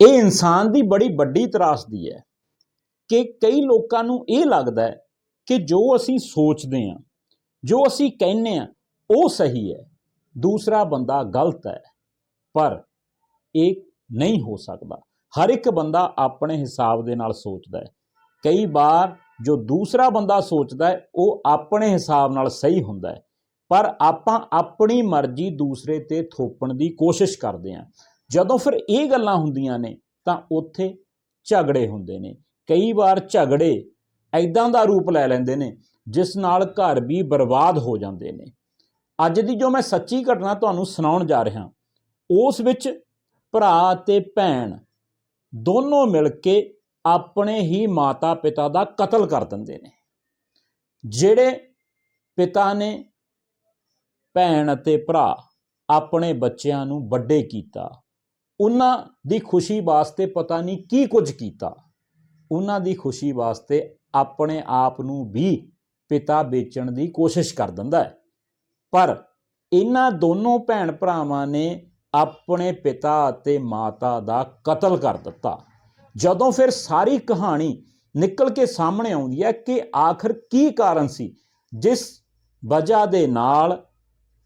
ਇਹ ਇਨਸਾਨ ਦੀ ਬੜੀ ਵੱਡੀ ਤਰਾਸਦੀ ਹੈ ਕਿ ਕਈ ਲੋਕਾਂ ਨੂੰ ਇਹ ਲੱਗਦਾ ਹੈ ਕਿ ਜੋ ਅਸੀਂ ਸੋਚਦੇ ਹਾਂ, ਜੋ ਅਸੀਂ ਕਹਿੰਦੇ ਹਾਂ, ਉਹ ਸਹੀ ਹੈ, ਦੂਸਰਾ ਬੰਦਾ ਗਲਤ ਹੈ, ਪਰ ਇਹ ਨਹੀਂ ਹੋ ਸਕਦਾ। ਹਰ ਇੱਕ ਬੰਦਾ ਆਪਣੇ ਹਿਸਾਬ ਦੇ ਨਾਲ ਸੋਚਦਾ ਹੈ। ਕਈ ਵਾਰ ਜੋ ਦੂਸਰਾ ਬੰਦਾ ਸੋਚਦਾ ਹੈ, ਉਹ ਆਪਣੇ ਹਿਸਾਬ ਨਾਲ ਸਹੀ ਹੁੰਦਾ ਹੈ, ਪਰ ਆਪਾਂ ਆਪਣੀ ਮਰਜ਼ੀ ਦੂਸਰੇ ਤੇ ਥੋਪਣ ਦੀ ਕੋਸ਼ਿਸ਼ ਕਰਦੇ ਹਾਂ। ਜਦੋਂ ਫਿਰ ਇਹ ਗੱਲਾਂ ਹੁੰਦੀਆਂ ਨੇ, ਤਾਂ ਉੱਥੇ ਝਗੜੇ ਹੁੰਦੇ ਨੇ। ਕਈ ਵਾਰ ਝਗੜੇ ਐਦਾਂ ਦਾ ਰੂਪ ਲੈ ਲੈਂਦੇ ਨੇ, ਜਿਸ ਨਾਲ ਘਰ ਵੀ ਬਰਬਾਦ ਹੋ ਜਾਂਦੇ ਨੇ। ਅੱਜ ਦੀ ਜੋ ਮੈਂ ਸੱਚੀ ਘਟਨਾ ਤੁਹਾਨੂੰ ਸੁਣਾਉਣ ਜਾ ਰਿਹਾ, ਉਸ ਵਿੱਚ ਭਰਾ ਅਤੇ ਭੈਣ ਦੋਨੋਂ ਮਿਲ ਕੇ ਆਪਣੇ ਹੀ ਮਾਤਾ ਪਿਤਾ ਦਾ ਕਤਲ ਕਰ ਦਿੰਦੇ ਨੇ। ਜਿਹੜੇ ਪਿਤਾ ਨੇ ਭੈਣ ਅਤੇ ਭਰਾ ਆਪਣੇ ਬੱਚਿਆਂ ਨੂੰ ਵੱਡੇ ਕੀਤਾ ਉਹਨਾਂ ਦੀ ਖੁਸ਼ੀ ਵਾਸਤੇ ਪਤਾ ਨਹੀਂ ਕੀ ਕੁਝ ਕੀਤਾ। ਉਹਨਾਂ ਦੀ ਖੁਸ਼ੀ ਵਾਸਤੇ ਆਪਣੇ ਆਪ ਨੂੰ ਵੀ ਪਿਤਾ ਵੇਚਣ ਦੀ ਕੋਸ਼ਿਸ਼ ਕਰ ਦਿੰਦਾ ਹੈ। ਪਰ ਇਹਨਾਂ ਦੋਨੋਂ ਭੈਣ ਭਰਾਵਾਂ ਨੇ ਆਪਣੇ ਪਿਤਾ ਅਤੇ ਮਾਤਾ ਦਾ ਕਤਲ ਕਰ ਦਿੱਤਾ। ਜਦੋਂ ਫਿਰ ਸਾਰੀ ਕਹਾਣੀ ਨਿਕਲ ਕੇ ਸਾਹਮਣੇ ਆਉਂਦੀ ਹੈ ਕਿ ਆਖਰ ਕੀ ਕਾਰਨ ਸੀ, ਜਿਸ ਵਜ੍ਹਾ ਦੇ ਨਾਲ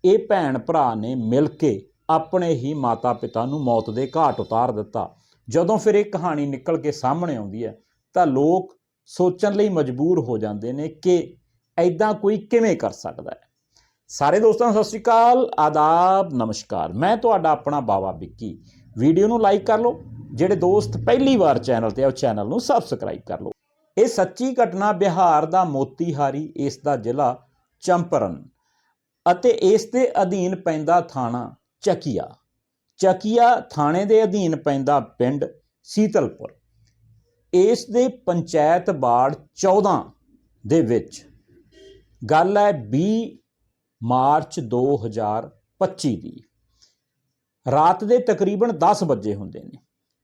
ਇਹ ਭੈਣ ਭਰਾ ਨੇ ਮਿਲ ਕੇ ਆਪਣੇ ਹੀ ਮਾਤਾ ਪਿਤਾ ਨੂੰ ਮੌਤ ਦੇ ਘਾਟ ਉਤਾਰ ਦਿੱਤਾ। ਜਦੋਂ ਫਿਰ ਇਹ ਕਹਾਣੀ ਨਿਕਲ ਕੇ ਸਾਹਮਣੇ ਆਉਂਦੀ ਹੈ, ਤਾਂ ਲੋਕ ਸੋਚਣ ਲਈ ਮਜਬੂਰ ਹੋ ਜਾਂਦੇ ਨੇ ਕਿ ਐਦਾਂ ਕੋਈ ਕਿਵੇਂ ਕਰ ਸਕਦਾ ਹੈ। ਸਾਰੇ ਦੋਸਤਾਂ, ਸਤਿ ਸ਼੍ਰੀ ਅਕਾਲ, ਆਦਾਬ, ਨਮਸਕਾਰ। ਮੈਂ ਤੁਹਾਡਾ ਆਪਣਾ ਬਾਵਾ ਵਿੱਕੀ। ਵੀਡੀਓ ਨੂੰ ਲਾਈਕ ਕਰ ਲਓ, ਜਿਹੜੇ ਦੋਸਤ ਪਹਿਲੀ ਵਾਰ ਚੈਨਲ ਤੇ ਆ, ਉਹ ਚੈਨਲ ਨੂੰ ਸਬਸਕ੍ਰਾਈਬ ਕਰ ਲਓ। ਇਹ ਸੱਚੀ ਘਟਨਾ ਬਿਹਾਰ ਦਾ ਮੋਤੀਹਾਰੀ, ਇਸ ਦਾ ਜ਼ਿਲ੍ਹਾ ਚੰਪਰਨ ਅਤੇ ਇਸ ਦੇ ਅਧੀਨ ਪੈਂਦਾ ਥਾਣਾ ਚਕੀਆ। ਚਕੀਆ ਥਾਣੇ ਦੇ ਅਧੀਨ ਪੈਂਦਾ ਪਿੰਡ ਸੀਤਲਪੁਰ। ਇਸ ਦੇ ਪੰਚਾਇਤ ਬਾੜ 14 ਦੇ ਵਿੱਚ। ਗੱਲ ਹੈ 20 ਮਾਰਚ 2025 ਦੀ। ਰਾਤ ਦੇ ਤਕਰੀਬਨ 10 ਵਜੇ ਹੁੰਦੇ ਨੇ।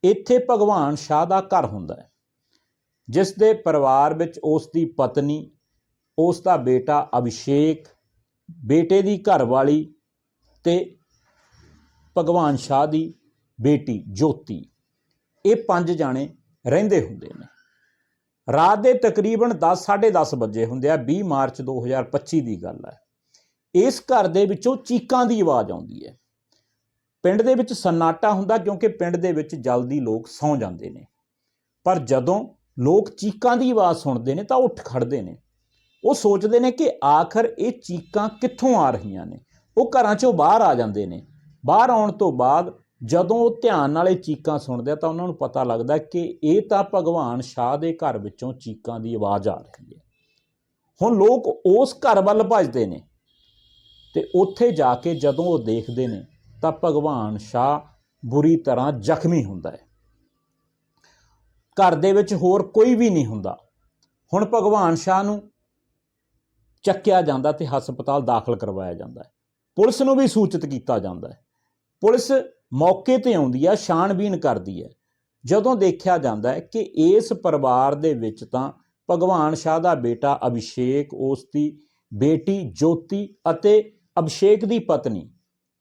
ਇੱਥੇ ਭਗਵਾਨ ਸ਼ਾਹ ਦਾ ਘਰ ਹੁੰਦਾ ਹੈ। ਜਿਸ ਦੇ ਪਰਿਵਾਰ ਵਿੱਚ ਉਸ ਦੀ ਪਤਨੀ, ਉਸ ਦਾ ਬੇਟਾ ਅਭਿਸ਼ੇਕ, ਬੇਟੇ ਦੀ ਘਰਵਾਲੀ ਤੇ ਭਗਵਾਨ ਸ਼ਾਹ ਦੀ ਬੇਟੀ ਜੋਤੀ। ਇਹ ਪੰਜ ਜਾਣੇ ਰਹਿੰਦੇ ਹੁੰਦੇ ਨੇ। ਰਾਤ ਦੇ ਤਕਰੀਬਨ 10 10:30 ਵਜੇ ਹੁੰਦੇ ਆ 20 ਮਾਰਚ 2025 ਦੀ ਗੱਲ ਹੈ। ਇਸ ਘਰ ਦੇ ਵਿੱਚੋਂ ਚੀਕਾਂ ਦੀ ਆਵਾਜ਼ ਆਉਂਦੀ ਹੈ। ਪਿੰਡ ਦੇ ਵਿੱਚ ਸਨਾਟਾ ਹੁੰਦਾ ਕਿਉਂਕਿ ਪਿੰਡ ਦੇ ਵਿੱਚ ਜਲਦੀ ਲੋਕ ਸੌਂ ਜਾਂਦੇ ਨੇ। ਪਰ ਜਦੋਂ ਲੋਕ ਚੀਕਾਂ ਦੀ ਆਵਾਜ਼ ਸੁਣਦੇ ਨੇ ਤਾਂ ਉੱਠ ਖੜਦੇ ਨੇ। ਉਹ ਸੋਚਦੇ ਨੇ ਕਿ ਆਖਰ ਇਹ ਚੀਕਾਂ ਕਿੱਥੋਂ ਆ ਰਹੀਆਂ ਨੇ? ਉਹ ਘਰਾਂ ਚੋਂ ਬਾਹਰ ਆ ਜਾਂਦੇ ਨੇ। ਬਾਹਰ ਆਉਣ ਤੋਂ ਬਾਅਦ ਜਦੋਂ ਉਹ ਧਿਆਨ ਨਾਲ ਇਹ ਚੀਕਾਂ ਸੁਣਦੇ ਆ ਤਾਂ ਉਹਨਾਂ ਨੂੰ ਪਤਾ ਲੱਗਦਾ ਕਿ ਇਹ ਤਾਂ ਭਗਵਾਨ ਸ਼ਾਹ ਦੇ ਘਰ ਵਿੱਚੋਂ ਚੀਕਾਂ ਦੀ ਆਵਾਜ਼ ਆ ਰਹੀ ਹੈ। ਹੁਣ ਲੋਕ ਉਸ ਘਰ ਵੱਲ ਭੱਜਦੇ ਨੇ ਤੇ ਉੱਥੇ ਜਾ ਕੇ ਜਦੋਂ ਉਹ ਦੇਖਦੇ ਨੇ ਤਾਂ ਭਗਵਾਨ ਸ਼ਾਹ ਬੁਰੀ ਤਰ੍ਹਾਂ ਜ਼ਖਮੀ ਹੁੰਦਾ ਹੈ। ਘਰ ਦੇ ਵਿੱਚ ਹੋਰ ਕੋਈ ਵੀ ਨਹੀਂ ਹੁੰਦਾ। ਹੁਣ ਭਗਵਾਨ ਸ਼ਾਹ ਨੂੰ ਚੱਕਿਆ ਜਾਂਦਾ ਤੇ ਹਸਪਤਾਲ ਦਾਖਲ ਕਰਵਾਇਆ ਜਾਂਦਾ ਹੈ। ਪੁਲਿਸ ਨੂੰ ਵੀ ਸੂਚਿਤ ਕੀਤਾ ਜਾਂਦਾ ਹੈ। ਪੁਲਿਸ ਮੌਕੇ ਤੇ ਆਉਂਦੀ ਆ ਛਾਣਬੀਨ ਕਰਦੀ ਹੈ ਜਦੋਂ ਦੇਖਿਆ ਜਾਂਦਾ ਹੈ ਕਿ ਇਸ ਪਰਿਵਾਰ ਦੇ ਵਿੱਚ ਤਾਂ ਭਗਵਾਨ ਸ਼ਾਹ ਦਾ ਬੇਟਾ ਅਭਿਸ਼ੇਕ, ਉਸ ਦੀ ਬੇਟੀ ਜੋਤੀ ਅਤੇ ਅਭਿਸ਼ੇਕ ਦੀ ਪਤਨੀ,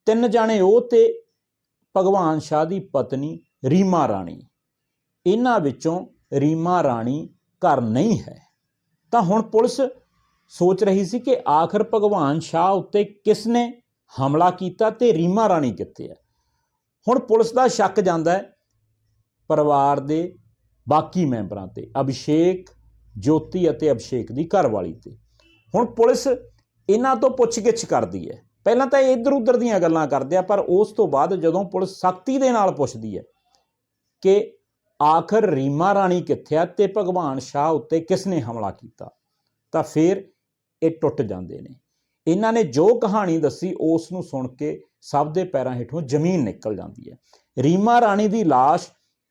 ਤਿੰਨ ਜਾਣੇ ਉਹ ਤੇ ਭਗਵਾਨ ਸ਼ਾਹ ਦੀ ਪਤਨੀ ਰੀਮਾ ਰਾਣੀ। ਇਹਨਾਂ ਵਿੱਚੋਂ ਰੀਮਾ ਰਾਣੀ ਘਰ ਨਹੀਂ ਹੈ। ਤਾਂ ਹੁਣ ਪੁਲਿਸ ਸੋਚ ਰਹੀ ਸੀ ਕਿ ਆਖਰ ਭਗਵਾਨ ਸ਼ਾਹ ਉੱਤੇ ਕਿਸ ਨੇ ਹਮਲਾ ਕੀਤਾ ਤੇ ਰੀਮਾ ਰਾਣੀ ਕਿੱਥੇ ਹੈ ਹੁਣ ਪੁਲਿਸ ਦਾ ਸ਼ੱਕ ਜਾਂਦਾ ਹੈ ਪਰਿਵਾਰ ਦੇ ਬਾਕੀ ਮੈਂਬਰਾਂ ਤੇ, ਅਭਿਸ਼ੇਕ, ਜੋਤੀ ਅਤੇ ਅਭਿਸ਼ੇਕ ਦੀ ਘਰਵਾਲੀ ਤੇ। ਹੁਣ ਪੁਲਿਸ ਇਹਨਾਂ ਤੋਂ ਪੁੱਛਗਿੱਛ ਕਰਦੀ ਹੈ। ਪਹਿਲਾਂ ਤਾਂ ਇੱਧਰ ਉੱਧਰ ਦੀਆਂ ਗੱਲਾਂ ਕਰਦੇ ਆ, ਪਰ ਉਸ ਤੋਂ ਬਾਅਦ ਜਦੋਂ ਪੁਲਿਸ ਸਖਤੀ ਦੇ ਨਾਲ ਪੁੱਛਦੀ ਹੈ ਕਿ ਆਖਰ ਰੀਮਾ ਰਾਣੀ ਕਿੱਥੇ ਆ ਤੇ ਭਗਵਾਨ ਸ਼ਾਹ ਉੱਤੇ ਕਿਸ ਨੇ ਹਮਲਾ ਕੀਤਾ, ਤਾਂ ਫਿਰ ਇਹ ਟੁੱਟ ਜਾਂਦੇ ਨੇ। ਇਹਨਾਂ ਨੇ ਜੋ ਕਹਾਣੀ ਦੱਸੀ, ਉਸ ਨੂੰ ਸੁਣ ਕੇ ਸਭ ਦੇ ਪੈਰਾਂ ਹੇਠੋਂ ਜ਼ਮੀਨ ਨਿਕਲ ਜਾਂਦੀ ਹੈ। ਰੀਮਾ ਰਾਣੀ ਦੀ লাশ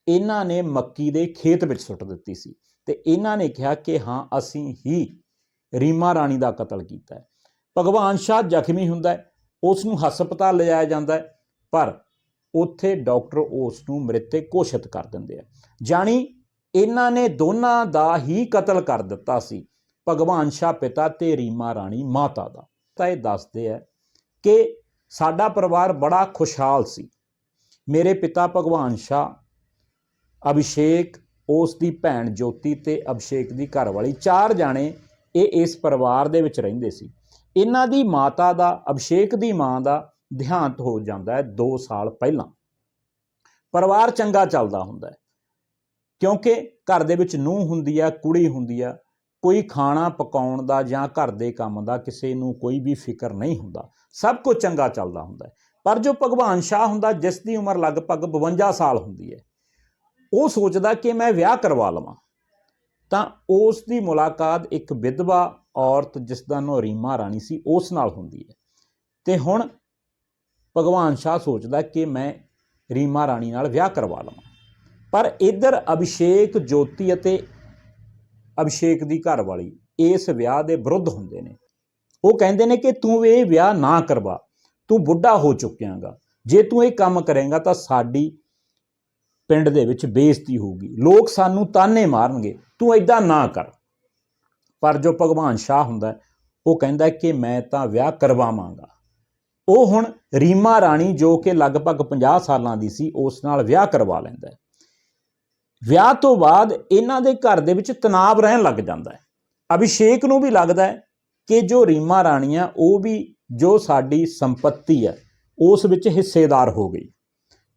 ਇਹਨਾਂ ਨੇ ਮੱਕੀ ਦੇ ਖੇਤ ਵਿੱਚ ਸੁੱਟ ਦਿੱਤੀ ਸੀ ਤੇ ਇਹਨਾਂ ਨੇ ਕਿਹਾ ਕਿ ਹਾਂ, ਅਸੀਂ ਹੀ ਰੀਮਾ ਰਾਣੀ ਦਾ ਕਤਲ ਕੀਤਾ ਹੈ। ਭਗਵਾਨ ਸ਼ਾਹ ਜ਼ਖਮੀ ਹੁੰਦਾ ਹੈ, ਉਸ ਨੂੰ ਹਸਪਤਾਲ ਲਿਜਾਇਆ ਜਾਂਦਾ ਹੈ, ਪਰ ਉੱਥੇ ਡਾਕਟਰ ਉਸ ਨੂੰ ਮ੍ਰਿਤਕ ਘੋਸ਼ਿਤ ਕਰ ਦਿੰਦੇ ਆ। ਜਾਣੀ ਇਹਨਾਂ ਨੇ ਦੋਨਾਂ ਦਾ ਹੀ ਕਤਲ ਕਰ ਦਿੱਤਾ ਸੀ, ਭਗਵਾਨ ਸ਼ਾਹ ਪਿਤਾ ਤੇ ਰੀਮਾ ਰਾਣੀ ਮਾਤਾ ਦਾ। ਤਾਂ ਇਹ ਦੱਸਦੇ ਆ ਕਿ ਸਾਡਾ ਪਰਿਵਾਰ ਬੜਾ ਖੁਸ਼ਹਾਲ ਸੀ। ਮੇਰੇ ਪਿਤਾ ਭਗਵਾਨ ਸ਼ਾਹ, ਅਭਿਸ਼ੇਕ, ਉਸ ਦੀ ਭੈਣ ਜੋਤੀ ਤੇ ਅਭਿਸ਼ੇਕ ਦੀ ਘਰਵਾਲੀ, ਚਾਰ ਜਾਣੇ ਇਹ ਇਸ ਪਰਿਵਾਰ ਦੇ ਵਿੱਚ ਰਹਿੰਦੇ ਸੀ। ਇਹਨਾਂ ਦੀ ਮਾਤਾ ਦਾ, ਅਭਿਸ਼ੇਕ ਦੀ ਮਾਂ ਦਾ ਦੇਹਾਂਤ ਹੋ ਜਾਂਦਾ ਹੈ 2 ਸਾਲ ਪਹਿਲਾਂ। ਪਰਿਵਾਰ ਚੰਗਾ ਚੱਲਦਾ ਹੁੰਦਾ ਹੈ, ਕਿਉਂਕਿ ਘਰ ਦੇ ਵਿੱਚ ਨੂੰਹ ਹੁੰਦੀ ਆ, ਕੁੜੀ ਹੁੰਦੀ ਆ ਕੋਈ ਖਾਣਾ ਪਕਾਉਣ ਦਾ ਜਾਂ ਘਰ ਦੇ ਕੰਮ ਦਾ ਕਿਸੇ ਨੂੰ ਕੋਈ ਵੀ ਫਿਕਰ ਨਹੀਂ ਹੁੰਦਾ। ਸਭ ਕੁਝ ਚੰਗਾ ਚੱਲਦਾ ਹੁੰਦਾ ਪਰ ਜੋ ਭਗਵਾਨ ਸ਼ਾਹ ਹੁੰਦਾ, ਜਿਸ ਦੀ ਉਮਰ ਲਗਭਗ 52 ਸਾਲ ਹੁੰਦੀ ਹੈ, ਉਹ ਸੋਚਦਾ ਕਿ ਮੈਂ ਵਿਆਹ ਕਰਵਾ ਲਵਾਂ। ਤਾਂ ਉਸ ਦੀ ਮੁਲਾਕਾਤ ਇੱਕ ਵਿਧਵਾ ਔਰਤ ਜਿਸ ਦਾ ਨਾਂ ਰੀਮਾ ਰਾਣੀ ਸੀ, ਉਸ ਨਾਲ ਹੁੰਦੀ ਹੈ। ਤੇ ਹੁਣ ਭਗਵਾਨ ਸ਼ਾਹ ਸੋਚਦਾ ਕਿ ਮੈਂ ਰੀਮਾ ਰਾਣੀ ਨਾਲ ਵਿਆਹ ਕਰਵਾ ਲਵਾਂ। ਪਰ ਇੱਧਰ ਅਭਿਸ਼ੇਕ, ਜੋਤੀ ਅਤੇ ਅਭਿਸ਼ੇਕ ਦੀ ਘਰ ਵਾਲੀ, ਇਸ ਵਿਆਹ ਦੇ ਵਿਰੁੱਧ ਹੁੰਦੇ ਨੇ। ਉਹ ਕਹਿੰਦੇ ਨੇ ਕਿ ਤੂੰ ਇਹ ਵਿਆਹ ਨਾ ਕਰਵਾ, ਤੂੰ ਬੁੱਢਾ ਹੋ ਚੁੱਕਿਆਂਗਾ। ਜੇ ਤੂੰ ਇਹ ਕੰਮ ਕਰੇਂਗਾ ਤਾਂ ਸਾਡੀ ਪਿੰਡ ਦੇ ਵਿੱਚ ਬੇਇੱਜ਼ਤੀ ਹੋਊਗੀ। ਲੋਕ ਸਾਨੂੰ ਤਾਨੇ ਮਾਰਨਗੇ, ਤੂੰ ਐਦਾਂ ਨਾ ਕਰ। ਪਰ ਜੋ ਭਗਵਾਨ ਸ਼ਾਹ ਹੁੰਦਾ ਉਹ ਕਹਿੰਦਾ ਕਿ ਮੈਂ ਤਾਂ ਵਿਆਹ ਕਰਵਾਵਾਂਗਾ। ਉਹ ਹੁਣ ਰੀਮਾ ਰਾਣੀ ਜੋ ਕਿ ਲਗਭਗ 50 ਸਾਲਾਂ ਦੀ ਸੀ, ਉਸ ਨਾਲ ਵਿਆਹ ਕਰਵਾ ਲੈਂਦਾ ਵਿਆਹ ਤੋਂ ਬਾਅਦ ਇਹਨਾਂ ਦੇ ਘਰ ਦੇ ਵਿੱਚ ਤਣਾਅ ਰਹਿਣ ਲੱਗ ਜਾਂਦਾ ਹੈ। ਅਭਿਸ਼ੇਕ ਨੂੰ ਵੀ ਲੱਗਦਾ ਹੈ ਕਿ ਜੋ ਰੀਮਾ ਰਾਣੀ ਆ ਉਹ ਵੀ ਜੋ ਸਾਡੀ ਸੰਪਤੀ ਹੈ, ਉਸ ਵਿੱਚ ਹਿੱਸੇਦਾਰ ਹੋ ਗਈ।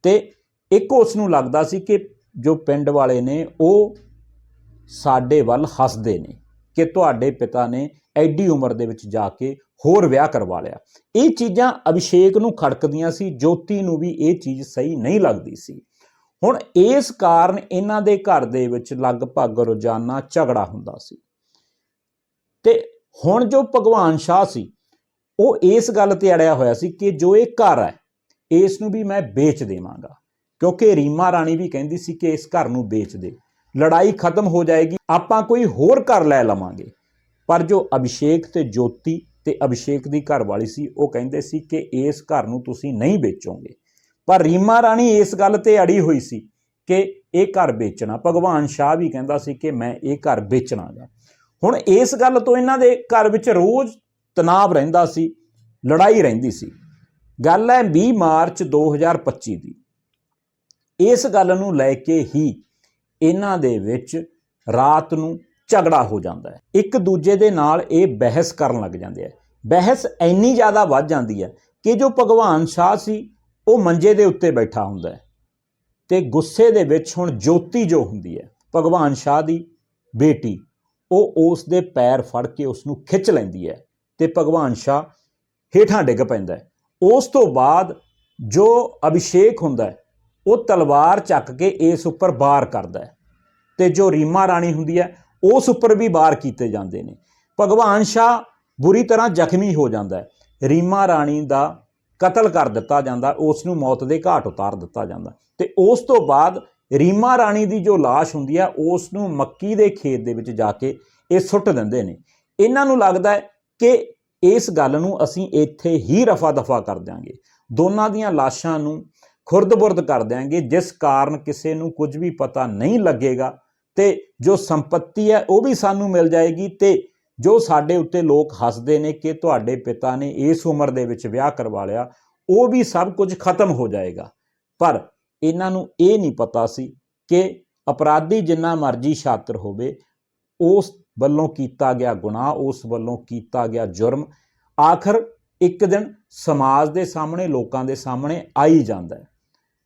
ਤੇ ਇੱਕ ਉਸ ਨੂੰ ਲੱਗਦਾ ਸੀ ਕਿ ਜੋ ਪਿੰਡ ਵਾਲੇ ਨੇ, ਉਹ ਸਾਡੇ ਵੱਲ ਹੱਸਦੇ ਨੇ ਕਿ ਤੁਹਾਡੇ ਪਿਤਾ ਨੇ ਐਡੀ ਉਮਰ ਦੇ ਵਿੱਚ ਜਾ ਕੇ ਹੋਰ ਵਿਆਹ ਕਰਵਾ ਲਿਆ। ਇਹ ਚੀਜ਼ਾਂ ਅਭਿਸ਼ੇਕ ਨੂੰ ਖੜਕਦੀਆਂ ਸੀ, ਜੋਤੀ ਨੂੰ ਵੀ ਇਹ ਚੀਜ਼ ਸਹੀ ਨਹੀਂ ਲੱਗਦੀ ਸੀ। ਹੁਣ ਇਸ ਕਾਰਨ ਇਹਨਾਂ ਦੇ ਘਰ ਦੇ ਵਿੱਚ ਲਗਭਗ ਰੋਜ਼ਾਨਾ ਝਗੜਾ ਹੁੰਦਾ ਸੀ। ਤੇ ਹੁਣ ਜੋ ਭਗਵਾਨ ਸ਼ਾਹ ਸੀ, ਉਹ ਇਸ ਗੱਲ ਤੇ ਅੜਿਆ ਹੋਇਆ ਸੀ ਕਿ ਜੋ ਇਹ ਘਰ ਹੈ, ਇਸ ਨੂੰ ਵੀ ਮੈਂ ਵੇਚ ਦੇਵਾਂਗਾ। ਕਿਉਂਕਿ ਰੀਮਾ ਰਾਣੀ ਵੀ ਕਹਿੰਦੀ ਸੀ ਕਿ ਇਸ ਘਰ ਨੂੰ ਵੇਚ ਦੇ। ਲੜਾਈ ਖਤਮ ਹੋ ਜਾਏਗੀ, ਆਪਾਂ ਕੋਈ ਹੋਰ ਘਰ ਲੈ ਲਵਾਂਗੇ। ਪਰ ਜੋ ਅਭਿਸ਼ੇਕ ਤੇ ਜੋਤੀ ਤੇ ਅਭਿਸ਼ੇਕ ਦੀ ਘਰ ਵਾਲੀ ਸੀ, ਉਹ ਕਹਿੰਦੇ ਸੀ ਕਿ ਇਸ ਘਰ ਨੂੰ ਤੁਸੀਂ ਨਹੀਂ ਵੇਚੋਗੇ। ਪਰ ਰੀਮਾ ਰਾਣੀ ਇਸ ਗੱਲ ਤੇ ਅੜੀ ਹੋਈ ਸੀ ਕਿ ਇਹ ਘਰ ਵੇਚਣਾ। ਭਗਵਾਨ ਸ਼ਾਹ ਵੀ ਕਹਿੰਦਾ ਸੀ ਕਿ ਮੈਂ ਇਹ ਘਰ ਵੇਚਣਾਗਾ। ਹੁਣ ਇਸ ਗੱਲ ਤੋਂ ਇਹਨਾਂ ਦੇ ਘਰ ਵਿੱਚ ਰੋਜ਼ ਤਣਾਅ ਰਹਿੰਦਾ ਸੀ, ਲੜਾਈ ਰਹਿੰਦੀ ਸੀ। ਗੱਲ ਹੈ 20 ਮਾਰਚ 2025 ਦੀ। ਇਸ ਗੱਲ ਨੂੰ ਲੈ ਕੇ ਹੀ ਇਹਨਾਂ ਦੇ ਵਿੱਚ ਰਾਤ ਨੂੰ ਝਗੜਾ ਹੋ ਜਾਂਦਾ ਹੈ। ਇੱਕ ਦੂਜੇ ਦੇ ਨਾਲ ਇਹ ਬਹਿਸ ਕਰਨ ਲੱਗ ਜਾਂਦੇ ਆ ਬਹਿਸ ਇੰਨੀ ਜ਼ਿਆਦਾ ਵੱਧ ਜਾਂਦੀ ਹੈ ਕਿ ਜੋ ਭਗਵਾਨ ਸ਼ਾਹ ਸੀ ਉਹ ਮੰਜੇ ਦੇ ਉੱਤੇ ਬੈਠਾ ਹੁੰਦਾ ਹੈ ਤੇ ਗੁੱਸੇ ਦੇ ਵਿੱਚ ਹੁਣ ਜੋਤੀ ਜੋ ਹੁੰਦੀ ਹੈ, ਭਗਵਾਨ ਸ਼ਾਹ ਦੀ ਬੇਟੀ, ਉਹ ਉਸ ਦੇ ਪੈਰ ਫੜ ਕੇ ਉਸ ਨੂੰ ਖਿੱਚ ਲੈਂਦੀ ਹੈ ਤੇ ਭਗਵਾਨ ਸ਼ਾਹ ਹੇਠਾਂ ਡਿੱਗ ਪੈਂਦਾ ਉਸ ਤੋਂ ਬਾਅਦ ਜੋ ਅਭਿਸ਼ੇਕ ਹੁੰਦਾ ਉਹ ਤਲਵਾਰ ਚੱਕ ਕੇ ਇਸ ਉੱਪਰ ਵਾਰ ਕਰਦਾ ਹੈ ਤੇ ਜੋ ਰੀਮਾ ਰਾਣੀ ਹੁੰਦੀ ਹੈ, ਉਸ ਉੱਪਰ ਵੀ ਵਾਰ ਕੀਤੇ ਜਾਂਦੇ ਨੇ। ਭਗਵਾਨ ਸ਼ਾਹ ਬੁਰੀ ਤਰ੍ਹਾਂ ਜ਼ਖਮੀ ਹੋ ਜਾਂਦਾ ਹੈ। ਰੀਮਾ ਰਾਣੀ ਦਾ ਕਤਲ ਕਰ ਦਿੱਤਾ ਜਾਂਦਾ ਉਸ ਨੂੰ ਮੌਤ ਦੇ ਘਾਟ ਉਤਾਰ ਦਿੱਤਾ ਜਾਂਦਾ। ਤੇ ਉਸ ਤੋਂ ਬਾਅਦ ਰੀਮਾ ਰਾਣੀ ਦੀ ਜੋ ਲਾਸ਼ ਹੁੰਦੀ ਹੈ ਉਸ ਨੂੰ ਮੱਕੀ ਦੇ ਖੇਤ ਦੇ ਵਿੱਚ ਜਾ ਕੇ ਇਹ ਸੁੱਟ ਦਿੰਦੇ ਨੇ। ਇਹਨਾਂ ਨੂੰ ਲੱਗਦਾ ਹੈ ਕਿ ਇਸ ਗੱਲ ਨੂੰ ਅਸੀਂ ਇੱਥੇ ਹੀ ਰਫਾ ਦਫਾ ਕਰ ਦਿਆਂਗੇ। ਦੋਨਾਂ ਦੀਆਂ ਲਾਸ਼ਾਂ ਨੂੰ ਖੁਰਦ-ਬੁਰਦ ਕਰ ਦਿਆਂਗੇ, ਜਿਸ ਕਾਰਨ ਕਿਸੇ ਨੂੰ ਕੁਝ ਵੀ ਪਤਾ ਨਹੀਂ ਲੱਗੇਗਾ ਤੇ ਜੋ ਸੰਪਤੀ ਹੈ ਉਹ ਵੀ ਸਾਨੂੰ ਮਿਲ ਜਾਏਗੀ ਤੇ ਜੋ ਸਾਡੇ ਉੱਤੇ ਲੋਕ ਹੱਸਦੇ ਨੇ ਕਿ ਤੁਹਾਡੇ ਪਿਤਾ ਨੇ ਇਸ ਉਮਰ ਦੇ ਵਿੱਚ ਵਿਆਹ ਕਰਵਾ ਲਿਆ, ਉਹ ਵੀ ਸਭ ਕੁਝ ਖਤਮ ਹੋ ਜਾਏਗਾ। ਪਰ ਇਹਨਾਂ ਨੂੰ ਇਹ ਨਹੀਂ ਪਤਾ ਸੀ ਕਿ ਅਪਰਾਧੀ ਜਿੰਨਾ ਮਰਜ਼ੀ ਛਾਤਰ ਹੋਵੇ, ਉਸ ਵੱਲੋਂ ਕੀਤਾ ਗਿਆ ਗੁਨਾਹ, ਉਸ ਵੱਲੋਂ ਕੀਤਾ ਗਿਆ ਜੁਰਮ ਆਖਰ ਇੱਕ ਦਿਨ ਸਮਾਜ ਦੇ ਸਾਹਮਣੇ, ਲੋਕਾਂ ਦੇ ਸਾਹਮਣੇ ਆਈ ਜਾਂਦਾ ਹੈ।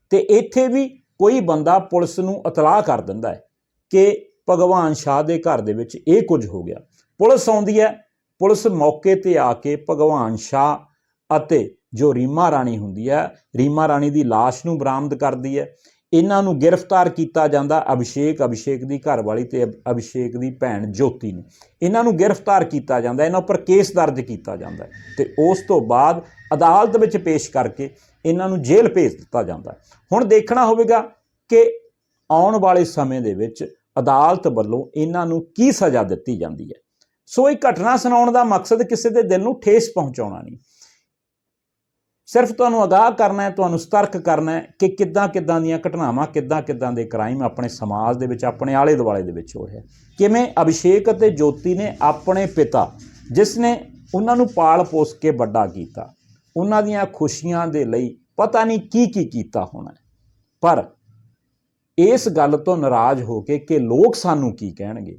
ਤੇ ਇੱਥੇ ਵੀ ਕੋਈ ਬੰਦਾ ਪੁਲਿਸ ਨੂੰ ਇਤਲਾਹ ਕਰ ਦਿੰਦਾ ਹੈ ਕਿ ਭਗਵਾਨ ਸ਼ਾਹ ਦੇ ਘਰ ਦੇ ਵਿੱਚ ਇਹ ਕੁਝ ਹੋ ਗਿਆ। ਪੁਲਿਸ ਆਉਂਦੀ ਹੈ। ਪੁਲਿਸ ਮੌਕੇ ਤੇ ਆ ਕੇ ਭਗਵਾਨ ਸ਼ਾਹ ਅਤੇ ਜੋ ਰੀਮਾ ਰਾਣੀ ਹੁੰਦੀ ਹੈ, ਰੀਮਾ ਰਾਣੀ ਦੀ ਲਾਸ਼ ਨੂੰ ਬਰਾਮਦ ਕਰਦੀ ਹੈ। ਇਹਨਾਂ ਨੂੰ ਗ੍ਰਿਫਤਾਰ ਕੀਤਾ ਜਾਂਦਾ ਅਭਿਸ਼ੇਕ ਅਭਿਸ਼ੇਕ ਦੀ ਘਰਵਾਲੀ ਤੇ ਅਭ- ਅਭਿਸ਼ੇਕ ਦੀ ਭੈਣ ਜੋਤੀ ਨੂੰ। ਇਹਨਾਂ ਨੂੰ ਗ੍ਰਿਫਤਾਰ ਕੀਤਾ ਜਾਂਦਾ, ਇਹਨਾਂ ਉੱਪਰ ਕੇਸ ਦਰਜ ਕੀਤਾ ਜਾਂਦਾ ਹੈ ਤੇ ਉਸ ਤੋਂ ਬਾਅਦ ਅਦਾਲਤ ਵਿੱਚ ਪੇਸ਼ ਕਰਕੇ ਇਹਨਾਂ ਨੂੰ ਜੇਲ੍ਹ ਭੇਜ ਦਿੱਤਾ ਜਾਂਦਾ ਹੁਣ ਦੇਖਣਾ ਹੋਵੇਗਾ ਕਿ ਆਉਣ ਵਾਲੇ ਸਮੇਂ ਦੇ ਵਿੱਚ ਅਦਾਲਤ ਵੱਲੋਂ ਇਹਨਾਂ ਨੂੰ ਕੀ ਸਜ਼ਾ ਦਿੱਤੀ ਜਾਂਦੀ ਹੈ। ਸੋ ਇਹ ਘਟਨਾ ਸੁਣਾਉਣ ਦਾ ਮਕਸਦ ਕਿਸੇ ਦੇ ਦਿਲ ਨੂੰ ਠੇਸ ਪਹੁੰਚਾਉਣਾ ਨਹੀਂ। ਸਿਰਫ ਤੁਹਾਨੂੰ ਅਗਾਹ ਕਰਨਾ ਹੈ, ਤੁਹਾਨੂੰ ਸਤਰਕ ਕਰਨਾ ਹੈ ਕਿ ਕਿੱਦਾਂ ਕਿੱਦਾਂ ਦੀਆਂ ਘਟਨਾਵਾਂ, ਕਿੱਦਾਂ ਕਿੱਦਾਂ ਦੇ ਕ੍ਰਾਈਮ ਆਪਣੇ ਸਮਾਜ ਦੇ ਵਿੱਚ, ਆਪਣੇ ਆਲੇ ਦੁਆਲੇ ਦੇ ਵਿੱਚ ਹੋ ਰਿਹਾ ਕਿਵੇਂ ਅਭਿਸ਼ੇਕ ਅਤੇ ਜੋਤੀ ਨੇ ਆਪਣੇ ਪਿਤਾ, ਜਿਸ ਨੇ ਉਹਨਾਂ ਨੂੰ ਪਾਲ ਪੋਸ ਕੇ ਵੱਡਾ ਕੀਤਾ, ਉਹਨਾਂ ਦੀਆਂ ਖੁਸ਼ੀਆਂ ਦੇ ਲਈ ਪਤਾ ਨਹੀਂ ਕੀ ਕੀ ਕੀਤਾ ਹੋਣਾ ਪਰ ਇਸ ਗੱਲ ਤੋਂ ਨਾਰਾਜ਼ ਹੋ ਕੇ ਕਿ ਲੋਕ ਸਾਨੂੰ ਕੀ ਕਹਿਣਗੇ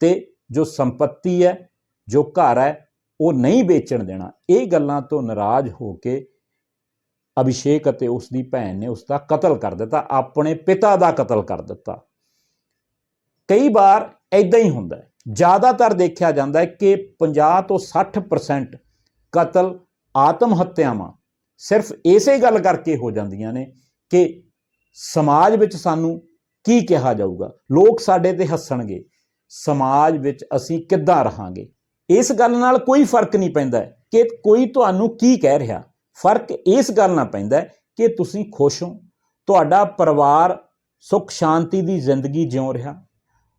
ਤੇ ਜੋ ਸੰਪਤੀ ਹੈ, ਜੋ ਘਰ ਹੈ, ਉਹ ਨਹੀਂ ਵੇਚਣ ਦੇਣਾ। ਇਹ ਗੱਲਾਂ ਤੋਂ ਨਾਰਾਜ਼ ਹੋ ਕੇ ਅਭਿਸ਼ੇਕ ਅਤੇ ਉਸ ਦੀ ਭੈਣ ਨੇ ਉਸ ਦਾ ਕਤਲ ਕਰ ਦਿੱਤਾ, ਆਪਣੇ ਪਿਤਾ ਦਾ ਕਤਲ ਕਰ ਦਿੱਤਾ। ਕਈ ਵਾਰ ਐਦਾਂ ਹੀ ਹੁੰਦਾ ਹੈ। ਜ਼ਿਆਦਾਤਰ ਦੇਖਿਆ ਜਾਂਦਾ ਹੈ ਕਿ 50 ਤੋਂ 60% ਕਤਲ ਆਤਮ ਹੱਤਿਆਵਾਂ ਸਿਰਫ ਇਸੇ ਗੱਲ ਕਰਕੇ ਹੋ ਜਾਂਦੀਆਂ ਨੇ ਕਿ ਸਮਾਜ ਵਿੱਚ ਸਾਨੂੰ ਕੀ ਕਿਹਾ ਜਾਊਗਾ? ਲੋਕ ਸਾਡੇ ਤੇ ਹੱਸਣਗੇ। ਸਮਾਜ ਵਿੱਚ ਅਸੀਂ ਕਿੱਦਾਂ ਰਹਾਂਗੇ? ਇਸ ਗੱਲ ਨਾਲ ਕੋਈ ਫ਼ਰਕ ਨਹੀਂ ਪੈਂਦਾ ਕਿ ਕੋਈ ਤੁਹਾਨੂੰ ਕੀ ਕਹਿ ਰਿਹਾ। ਫ਼ਰਕ ਇਸ ਗੱਲ ਨਾਲ ਪੈਂਦਾ ਕਿ ਤੁਸੀਂ ਖੁਸ਼ ਹੋ। ਤੁਹਾਡਾ ਪਰਿਵਾਰ ਸੁੱਖ ਸ਼ਾਂਤੀ ਦੀ ਜ਼ਿੰਦਗੀ ਜਿਉ ਰਿਹਾ।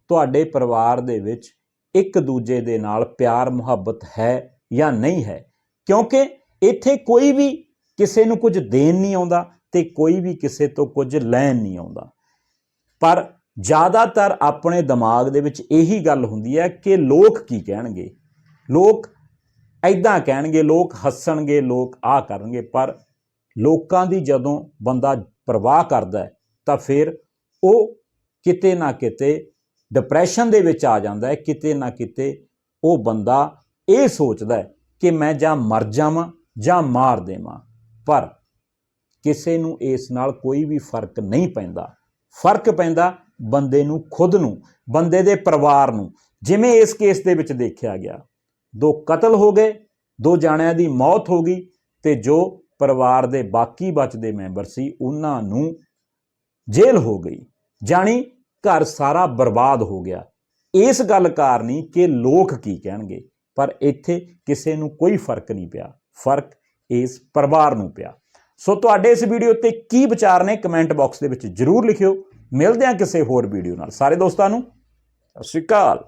ਤੁਹਾਡੇ ਪਰਿਵਾਰ ਦੇ ਵਿੱਚ ਇੱਕ ਦੂਜੇ ਦੇ ਨਾਲ ਪਿਆਰ, ਮੁਹੱਬਤ ਹੈ ਜਾਂ ਨਹੀਂ ਹੈ। ਕਿਉਂਕਿ ਇੱਥੇ ਕੋਈ ਵੀ ਕਿਸੇ ਨੂੰ ਕੁਝ ਦੇਣ ਨਹੀਂ ਆਉਂਦਾ ਤੇ ਕੋਈ ਵੀ ਕਿਸੇ ਤੋਂ ਕੁਝ ਲੈਣ ਨਹੀਂ ਆਉਂਦਾ। ਪਰ ਜ਼ਿਆਦਾਤਰ ਆਪਣੇ ਦਿਮਾਗ ਦੇ ਵਿੱਚ ਇਹੀ ਗੱਲ ਹੁੰਦੀ ਹੈ ਕਿ ਲੋਕ ਕੀ ਕਹਿਣਗੇ? ਲੋਕ ਐਦਾਂ ਕਹਿਣਗੇ, ਲੋਕ ਹੱਸਣਗੇ, ਲੋਕ ਆ ਕਰਨਗੇ, ਪਰ ਲੋਕਾਂ ਦੀ ਜਦੋਂ ਬੰਦਾ ਪਰਵਾਹ ਕਰਦਾ ਹੈ, ਤਾਂ ਫਿਰ ਉਹ ਕਿਤੇ ਨਾ ਕਿਤੇ ਡਿਪਰੈਸ਼ਨ ਦੇ ਵਿੱਚ ਆ ਜਾਂਦਾ ਹੈ, ਕਿਤੇ ਨਾ ਕਿਤੇ ਉਹ ਬੰਦਾ ਇਹ ਸੋਚਦਾ ਹੈ ਕਿ ਮੈਂ ਜਾਂ ਮਰ ਜਾਵਾਂ ਜਾਂ ਮਾਰ ਦੇਵਾਂ, ਪਰ ਕਿਸੇ ਨੂੰ ਇਸ ਨਾਲ ਕੋਈ ਵੀ ਫ਼ਰਕ ਨਹੀਂ ਪੈਂਦਾ। ਫ਼ਰਕ ਪੈਂਦਾ ਬੰਦੇ ਨੂੰ, ਖੁਦ ਨੂੰ, ਬੰਦੇ ਦੇ ਪਰਿਵਾਰ ਨੂੰ। ਜਿਵੇਂ ਇਸ ਕੇਸ ਦੇ ਵਿੱਚ ਦੇਖਿਆ ਗਿਆ। ਦੋ ਕਤਲ ਹੋ ਗਏ, ਦੋ ਜਾਣਿਆਂ ਦੀ ਮੌਤ ਹੋ ਗਈ ਤੇ ਜੋ ਪਰਿਵਾਰ ਦੇ ਬਾਕੀ ਬਚਦੇ ਮੈਂਬਰ ਸੀ, ਉਹਨਾਂ ਨੂੰ ਜੇਲ੍ਹ ਹੋ ਗਈ। ਜਾਣੀ ਘਰ ਸਾਰਾ ਬਰਬਾਦ ਹੋ ਗਿਆ। ਇਸ ਗੱਲ ਕਾਰਨੀ ਕਿ ਲੋਕ ਕੀ ਕਹਿਣਗੇ, ਪਰ ਇੱਥੇ ਕਿਸੇ ਨੂੰ ਕੋਈ ਫ਼ਰਕ ਨਹੀਂ ਪਿਆ। ਫ਼ਰਕ ਇਸ ਪਰਿਵਾਰ ਨੂੰ ਪਿਆ। ਸੋ ਤੁਹਾਡੇ ਇਸ ਵੀਡੀਓ ਤੇ ਕੀ ਵਿਚਾਰ ਨੇ, ਕਮੈਂਟ ਬਾਕਸ ਦੇ ਵਿੱਚ ਜਰੂਰ ਲਿਖਿਓ। ਮਿਲਦੇ ਹਾਂ ਕਿਸੇ ਹੋਰ ਵੀਡੀਓ ਨਾਲ। ਸਾਰੇ ਦੋਸਤਾਂ ਨੂੰ ਸਤਿ ਸ਼੍ਰੀ ਅਕਾਲ।